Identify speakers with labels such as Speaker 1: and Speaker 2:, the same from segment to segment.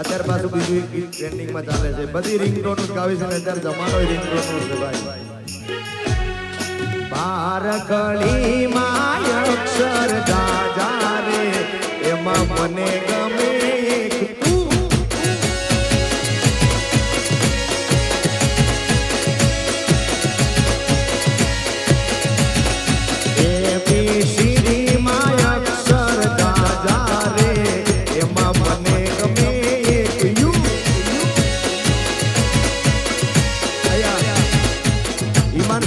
Speaker 1: અત્યારે પાછું બીજું એક ગીત ટ્રેન્ડિંગમાં ચાલે છે. બધી રિંગટોન ગાવી છે અત્યારે જમાનો રિંગટોન છે ભાઈ. બાર કળીમાં અક્ષર દાદા રે, એમાં મને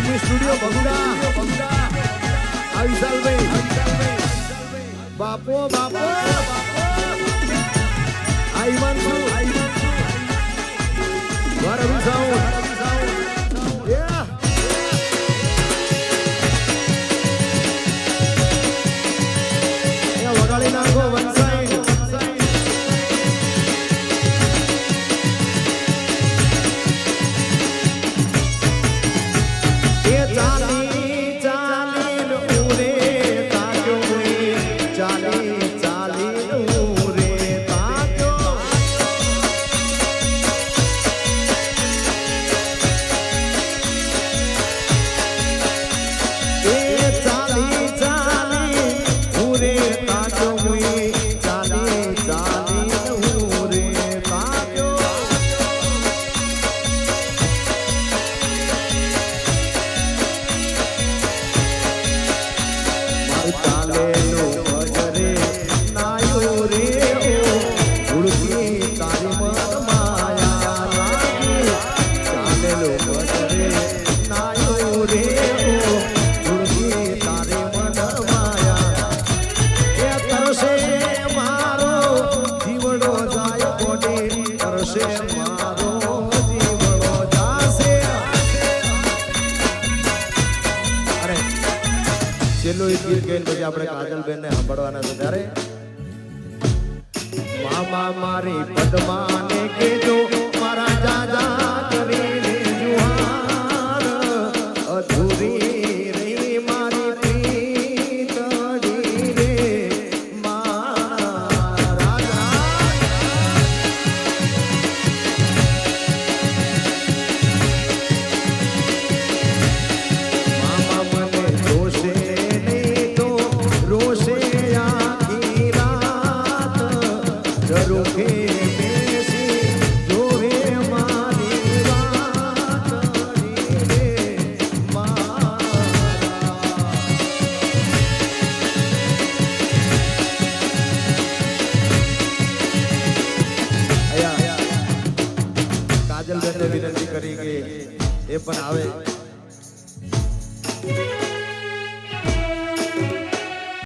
Speaker 1: ભૂમિ સ્ટુડિયો બગુડા આ વિશાલભાઈ બાપો બાપો આઈવાન છું વાર અભી છેલ્લું એક ગીત ગાઈને પછી ને સાંભળવાના છે ત્યારે. મામા મારી પદ્માને કીધું મારા જાજા કાજલ બેનને વિનંતી કરી કે એ પણ આવે.